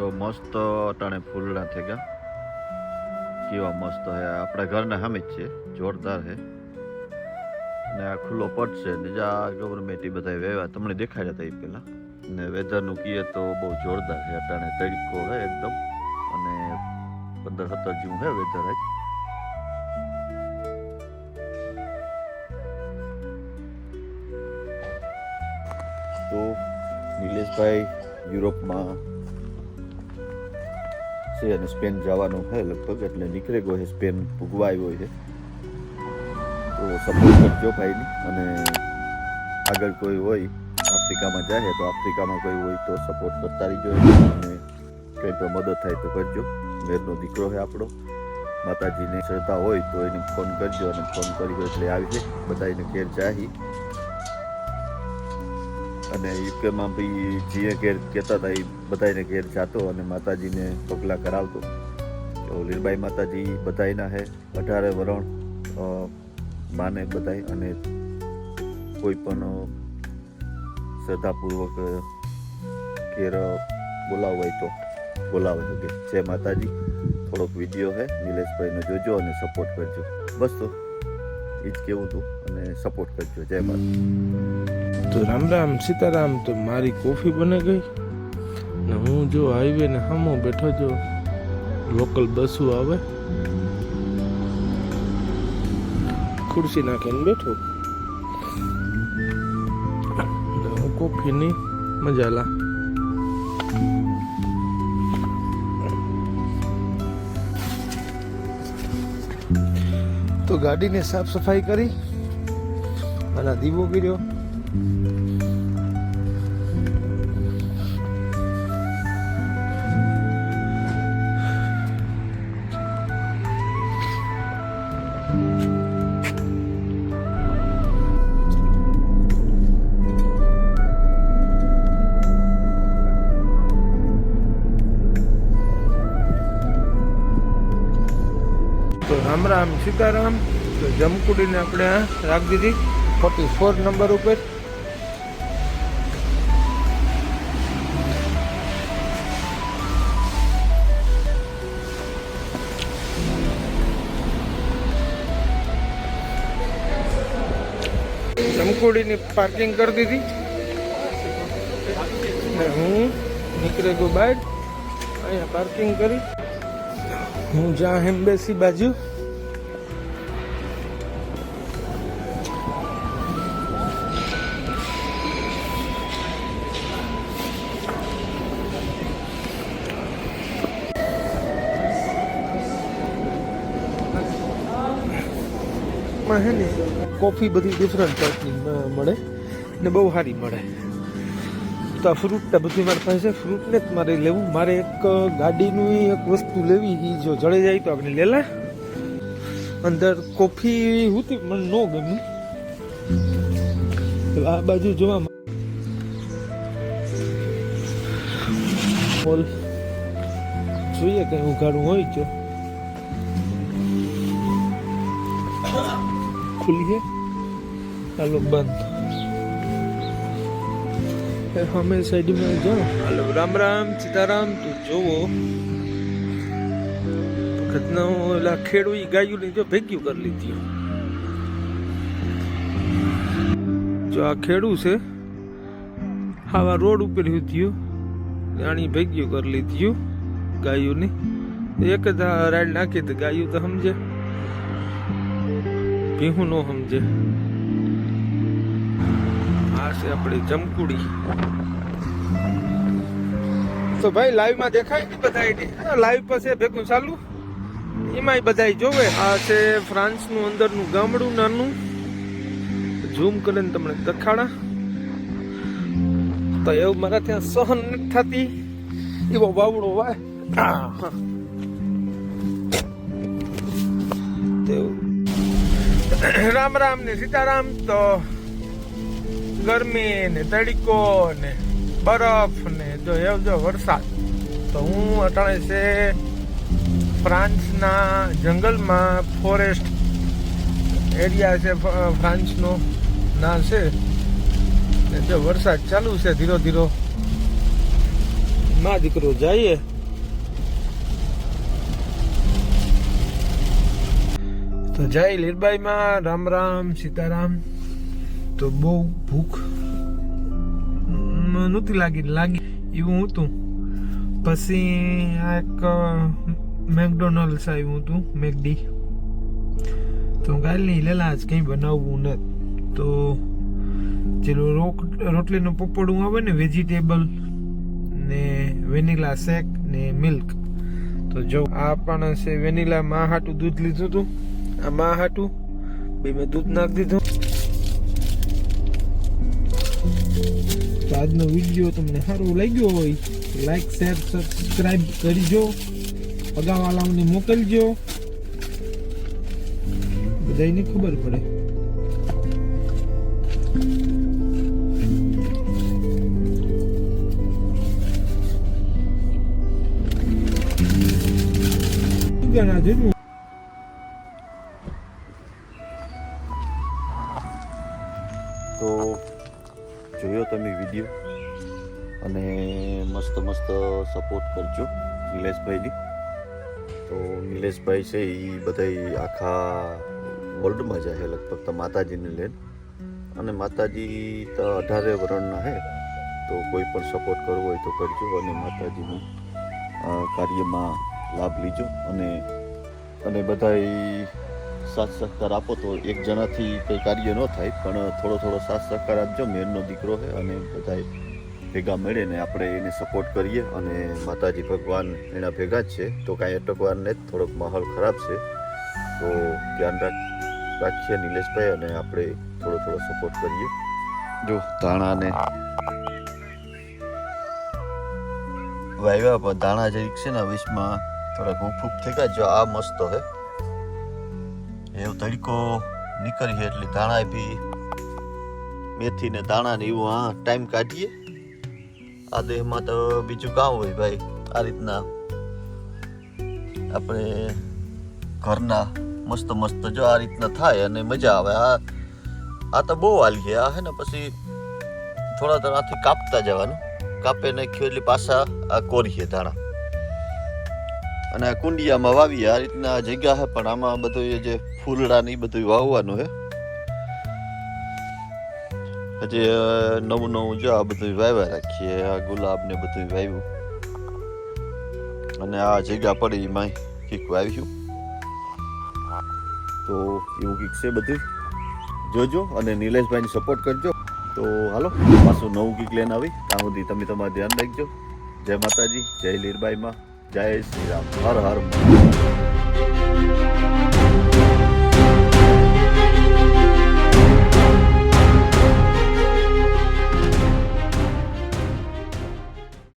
જો મસ્ત અટાણે ફૂલડા થઈ ગયા કેવા મસ્ત હે. આપણા ઘરના સામે જ છે. જોરદાર હે. ને આ ખુલ્લો પટ છે. ને જ્યાં ગવર્મેન્ટ બધા વેવા. તમને દેખાડ્યા હતા એ પહેલાં ને વેધરનું કહીએ તો બહુ જોરદાર છે અટાણે તડકો હે એકદમ. અને પંદર સત્તર જેવું હે વેધર હે. તો નિલેશભાઈ યુરોપમાં છે અને સ્પેન જવાનું છે લગભગ, એટલે નીકળે ગયો છે સ્પેન ભૂગવા આવ્યો છે. તો સપોર્ટ કરજો ભાઈની, અને આગળ કોઈ હોય, આફ્રિકામાં જાય તો આફ્રિકામાં કોઈ હોય તો સપોર્ટ કરતા રહીજો અને કંઈ પણ મદદ થાય તો કરજો. ઘેરનો દીકરો છે આપણો, માતાજીને શ્રદ્ધા હોય તો એને ફોન કરજો, અને ફોન કર્યો એટલે આવી જાય બધા એને ઘેર જાહી. અને યુકેમાં બી જીએ ઘેર કહેતા હતા એ બધાને ઘેર જાતો અને માતાજીને પગલાં કરાવતો. તો લીરબાઈ માતાજી બધાયના હે, અઢારે વરણ માને બધાય અને કોઈ પણ શ્રદ્ધાપૂર્વક, ઘેર બોલાવ હોય તો બોલાવે શકે. જય માતાજી. થોડોક વીડિયો હે, નિલેશભાઈનો જોજો અને સપોર્ટ કરજો. બસ તો. એ જ કહેવું હતું અને સપોર્ટ કરજો. જય માતા તો રામ રામ, સીતારામ, તો મારી કોફી બને ગઈ? ને હું જો હાઈવે ને હામો બેઠો જો લોકલ બસો આવે. ખુરશી નાખીને બેઠો. કોફીની મજા લા. ગાડીને સાફ સફાઈ કરી અને દીવો કર્યો. રામ રામ સીતારામ, તો જમકુડીને આપણે રાખ દીધી. ફોર્ટી ફોર નંબર ઉપર. જમકુડીની પાર્કિંગ કરી દીધી. હું નીકળે ગયો બહાર અહીંયા પાર્કિંગ કરી. હું જ્યાં એમ્બેસી બાજુ. માં છે ને કોફી બધી ડિફરન્ટ ટાઈપની મળે ને બહુ સારી મળે. તો આ ફ્રૂટ બધી મારી પાસે છે. ફ્રૂટને જ મારે લેવું. મારે એક ગાડીનું એક વસ્તુ લેવી એ જો જળી જાય તો આપણે લેલા અંદર કોફી હતી મને ન ગમી આ બાજુ જોવા બોલ જોઈએ કઈ ઉઘાડું હોય તો. ખુલી છે ચાલો બંધ એ અમે સાઈડમાં જાઓ હાલો રામ રામ સીતારામ તું જોવો વખતનો ઓલા ખેડૂ ઈ ગાયું લીધો ભેગ્યું કરી લીધી જો આ ખેડૂ છે આવા રોડ ઉપર થયું આણી ભેગ્યું કરી લીધું ગાયુંની એક જ રાઈડ નાખી તો ગાયું તો સમજે ભીહું નો સમજે આ છે આપણી જમકુડી તો ભાઈ લાઈવમાં દેખાય ને બધા લાઈવ પાસે ભેગું ચાલુ એમાંય બધા જોવે આ છે ફ્રાન્સનું અંદરનું ગામડું નાનું ઝૂમ કરીને તમને દેખાડા તો એવું મારા ત્યાં સહન નથી થતી એવો વાવડો વાય રામ રામ ને સીતારામ તો ગરમી ને તડકો ને બરફ ને જો એવો જો વરસાદ. તો હું અટાણે છે ફ્રાન્સના જંગલમાં ફોરેસ્ટ એરિયા છે ફ્રાન્સનો ના છે. ને જો વરસાદ ચાલુ છે ધીરો ધીરો. ના દીકરો જઈએ. તો જય લીરબાઈમાં, રામ રામ, સીતારામ. તો બહુ ભૂખ નહોતી લાગી લાગી એવું હતું. પછી આ એક મેકડોનલ્ડ્સ આવ્યું હતું, મેકડી. તો ગાલની લેલા આજ કંઈ બનાવવું નથી તો જેલું રોક, રોટલીનું પપોડું આવે ને, વેજીટેબલ ને વેનીલા શેક ને મિલ્ક. તો જો, આ પણ છે વેનીલા માં હાટું દૂધ લીધું હતું. આ માં હાટું. બે મેં દૂધ નાખી દીધું. તો આજનો વીડિયો તમને સારું લાગ્યો હોય લાઈક શેર સબસ્ક્રાઈબ કરજો. અગાવાલાઓને મોકલજો. બધાને ખબર પડે. ગણા જેટલું તો જોયો તમે વીડિયો અને મસ્ત મસ્ત સપોર્ટ કરજો નિલેશભાઈની. તો નિલેશભાઈ છે એ બધા આખા વર્લ્ડમાં જાય લગભગ, તો માતાજીને લઈને. અને માતાજી તો અઢારે વર્ણના હે, તો કોઈ પણ સપોર્ટ કરવો હોય તો કરજો અને માતાજીનું કાર્યમાં લાભ લીજો. અને અને બધાય સાથ સહકાર આપો તો એક જણાથી કંઈ કાર્ય ન થાય, પણ થોડો થોડો સાથ સહકાર આપજો. મેનનો દીકરો છે અને બધાય ભેગા મળીને આપણે એને સપોર્ટ કરીએ અને માતાજી ભગવાન એના ભેગા જ છે. તો કાંઈ અટકવાર ને થોડોક માહોલ ખરાબ છે. તો ધ્યાન રાખ, રાખીએ નિલેશભાઈ અને આપણે થોડો થોડો સપોર્ટ કરીએ. જો, ધાણાને વાવ્યા પણ દાણા જે છે ને વિશમાં થોડાક ઉફૂફ થઈ ગયા. જો આ મસ્ત હે. એવો તડકો નીકળી છે એટલે ધાણા બી મેથી ને દાણા ને એવું, હા, ટાઈમ કાઢીએ. આ દેહમાં તો બીજું કામ હોય ભાઈ, આ રીતના. આપણે ઘરના મસ્ત મસ્ત જો આ રીતના થાય અને મજા આવે. આ આ તો બહુ હાલ છે, આ હે ને પછી થોડા થોડાથી કાપતા જવાનું. કાપે નાખ્યું એટલે પાછા આ કોરીએ દાણા અને કુંડિયામાં વાવી આ રીતના જગ્યા છે, પણ આમાં બધું જે ફૂલડા ને બધું વાવવાનું છે. હજી નવું નવું જો આ બધું વાવ્યા રાખીએ. આ ગુલાબ ને બધું વાવ્યું. અને આ જગ્યા પડી એમાં કીક વાવ્યું. તો એવું કીક છે બધું. જોજો અને નિલેશભાઈને સપોર્ટ કરજો. તો હાલો, પાછું નવું કીક લઈને આવી. ત્યાં સુધી તમે તમારું ધ્યાન રાખજો. જય માતાજી, જય લીરબાઈમાં. જય શ્રી રામ હર હર.